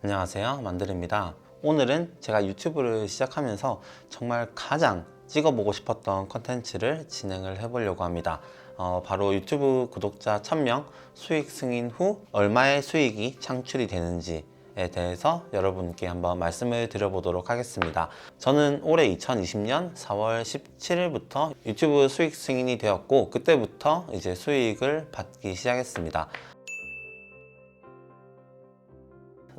안녕하세요 만들입니다 오늘은 제가 유튜브를 시작하면서 정말 가장 찍어보고 싶었던 컨텐츠를 진행을 해보려고 합니다 어, 바로 유튜브 구독자 1000명 수익 승인 후 얼마의 수익이 창출이 되는지 에 대해서 여러분께 한번 말씀을 드려보도록 하겠습니다. 저는 올해 2020년 4월 17일부터 유튜브 수익 승인이 되었고 그때부터 이제 수익을 받기 시작했습니다.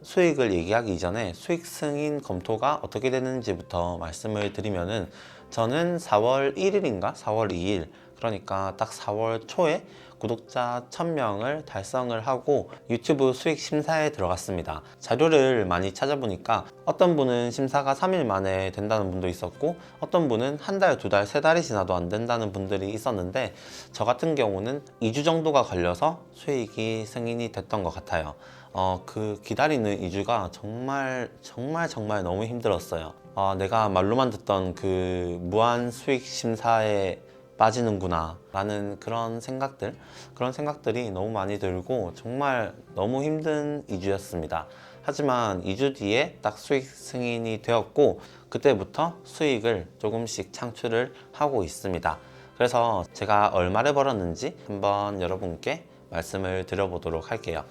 수익을 얘기하기 이전에 수익 승인 검토가 어떻게 되는지부터 말씀을 드리면은 저는 4월 1일인가? 4월 2일 그러니까 딱 4월 초에 구독자 1000명을 달성을 하고 유튜브 수익 심사에 들어갔습니다. 자료를 많이 찾아보니까 어떤 분은 심사가 3일 만에 된다는 분도 있었고 어떤 분은 한 달, 두 달, 세 달이 지나도 안 된다는 분들이 있었는데 저 같은 경우는 2주 정도가 걸려서 수익이 승인이 됐던 것 같아요. 어, 그 기다리는 2주가 정말 정말 정말 너무 힘들었어요. 어, 내가 말로만 듣던 그 무한 수익 심사에 빠지는구나. 라는 그런 생각들 그런 생각들이 너무 많이 들고 정말 너무 힘든 2주였습니다. 하지만 2주 뒤에 딱 수익 승인이 되었고 그때부터 수익을 조금씩 창출을 하고 있습니다. 그래서 제가 얼마를 벌었는지 한번 여러분께 말씀을 드려보도록 할게요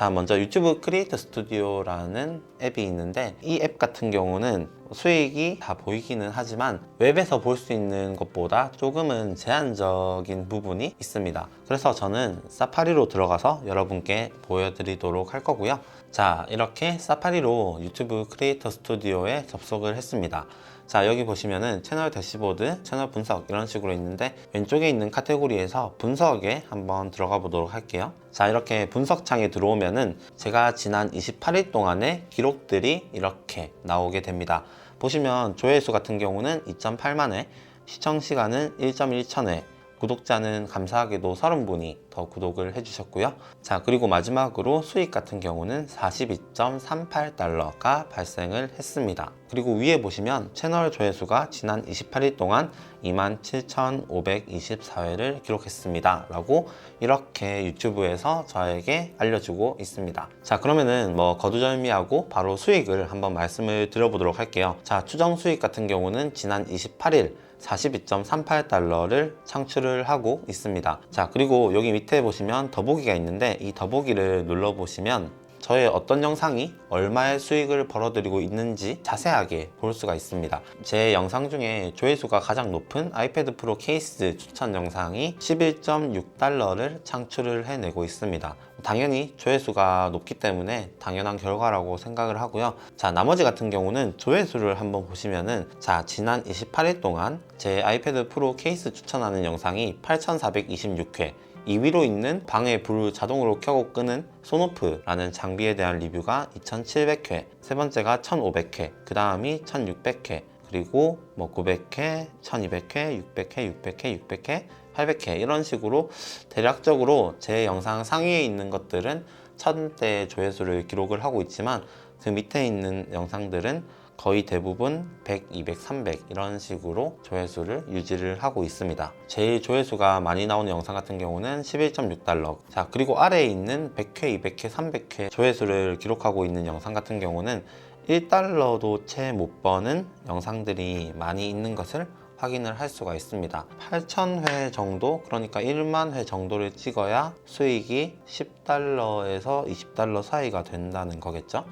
자, 먼저 유튜브 크리에이터 스튜디오라는 앱이 있는데 이 앱 같은 경우는 수익이 다 보이기는 하지만 웹에서 볼 수 있는 것보다 조금은 제한적인 부분이 있습니다. 그래서 저는 사파리로 들어가서 여러분께 보여드리도록 할 거고요. 자, 이렇게 사파리로 유튜브 크리에이터 스튜디오에 접속을 했습니다. 자 여기 보시면은 채널 대시보드, 채널 분석 이런 식으로 있는데 왼쪽에 있는 카테고리에서 분석에 한번 들어가 보도록 할게요. 자 이렇게 분석 창에 들어오면은 제가 지난 28일 동안의 기록들이 이렇게 나오게 됩니다. 보시면 조회수 같은 경우는 2.8만 회, 시청 시간은 1.1천 회, 구독자는 감사하게도 30분이 더 구독을 해주셨고요. 자, 그리고 마지막으로 수익 같은 경우는 42.38달러가 발생을 했습니다. 그리고 위에 보시면 채널 조회수가 지난 28일 동안 27,524회를 기록했습니다. 라고 이렇게 유튜브에서 저에게 알려주고 있습니다. 자, 그러면은 뭐 거두절미하고 바로 수익을 한번 말씀을 드려보도록 할게요. 자, 추정 수익 같은 경우는 지난 28일 42.38달러를 창출을 하고 있습니다. 자, 그리고 여기 밑에 보시면 더보기가 있는데 이 더보기를 눌러 보시면 저의 어떤 영상이 얼마의 수익을 벌어들이고 있는지 자세하게 볼 수가 있습니다. 제 영상 중에 조회수가 가장 높은 아이패드 프로 케이스 추천 영상이 11.6달러를 창출을 해내고 있습니다. 당연히 조회수가 높기 때문에 당연한 결과라고 생각을 하고요. 자, 나머지 같은 경우는 조회수를 한번 보시면은 자, 지난 28일 동안 제 아이패드 프로 케이스 추천하는 영상이 8,426회 2위로 있는 방에 불을 자동으로 켜고 끄는 소노프라는 장비에 대한 리뷰가 2,700회, 세 번째가 1,500회, 그 다음이 1,600회, 그리고 뭐 900회, 1200회, 600회, 600회, 600회, 800회 이런 식으로 대략적으로 제 영상 상위에 있는 것들은 1000대 조회수를 기록을 하고 있지만 그 밑에 있는 영상들은 거의 대부분 100, 200, 300 이런 식으로 조회수를 유지를 하고 있습니다. 제일 조회수가 많이 나오는 영상 같은 경우는 11.6달러. 자, 그리고 아래에 있는 100회, 200회, 300회 조회수를 기록하고 있는 영상 같은 경우는 1달러도 채 못 버는 영상들이 많이 있는 것을 확인을 할 수가 있습니다. 8,000회 정도, 그러니까 1만 회 정도를 찍어야 수익이 10달러에서 20달러 사이가 된다는 거겠죠?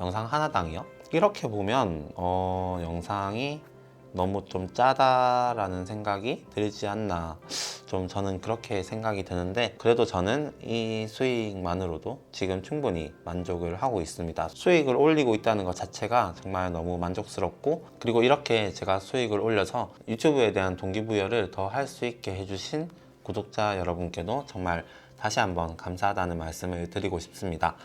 영상 하나당이요. 이렇게 보면 어, 영상이 너무 좀 짜다라는 생각이 들지 않나. 좀 저는 그렇게 생각이 드는데 그래도 저는 이 수익만으로도 지금 충분히 만족을 하고 있습니다. 수익을 올리고 있다는 것 자체가 정말 너무 만족스럽고 그리고 이렇게 제가 수익을 올려서 유튜브에 대한 동기부여를 더 할 수 있게 해주신 구독자 여러분께도 정말 다시 한번 감사하다는 말씀을 드리고 싶습니다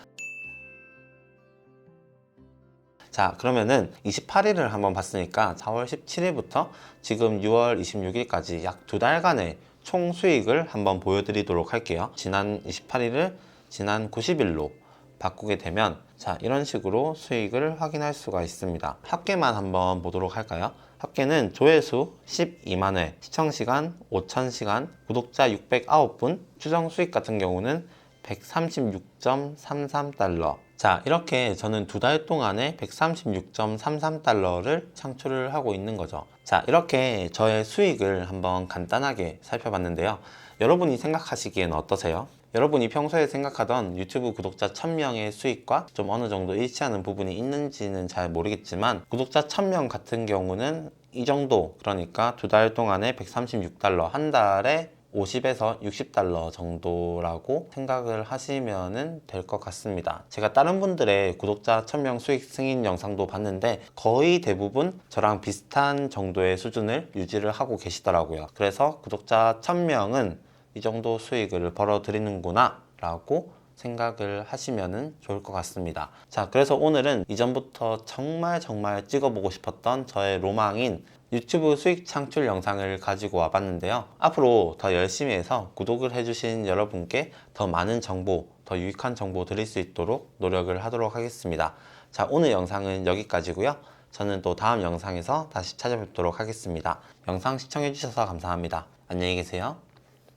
자 그러면은 28일을 한번 봤으니까 4월 17일부터 지금 6월 26일까지 약 두 달간의 총 수익을 한번 보여드리도록 할게요. 지난 28일을 지난 90일로 바꾸게 되면 자 이런 식으로 수익을 확인할 수가 있습니다. 합계만 한번 보도록 할까요? 합계는 조회수 12만 회 시청시간 5,000시간 구독자 609분 추정 수익 같은 경우는 136.33달러. 자, 이렇게 저는 두 달 동안에 136.33달러를 창출을 하고 있는 거죠. 자, 이렇게 저의 수익을 한번 간단하게 살펴봤는데요. 여러분이 생각하시기엔 어떠세요? 여러분이 평소에 생각하던 유튜브 구독자 1000명의 수익과 좀 어느 정도 일치하는 부분이 있는지는 잘 모르겠지만 구독자 1000명 같은 경우는 이 정도 그러니까 두 달 동안에 136달러 한 달에 50에서 60달러 정도라고 생각을 하시면 될 것 같습니다. 제가 다른 분들의 구독자 1000명 수익 승인 영상도 봤는데 거의 대부분 저랑 비슷한 정도의 수준을 유지를 하고 계시더라고요. 그래서 구독자 1000명은 이 정도 수익을 벌어 드리는구나 라고 생각을 하시면 좋을 것 같습니다. 자, 그래서 오늘은 이전부터 정말 정말 찍어보고 싶었던 저의 로망인 유튜브 수익 창출 영상을 가지고 와봤는데요. 앞으로 더 열심히 해서 구독을 해주신 여러분께 더 많은 정보, 더 유익한 정보 드릴 수 있도록 노력을 하도록 하겠습니다. 자, 오늘 영상은 여기까지고요. 저는 또 다음 영상에서 다시 찾아뵙도록 하겠습니다. 영상 시청해주셔서 감사합니다. 안녕히 계세요.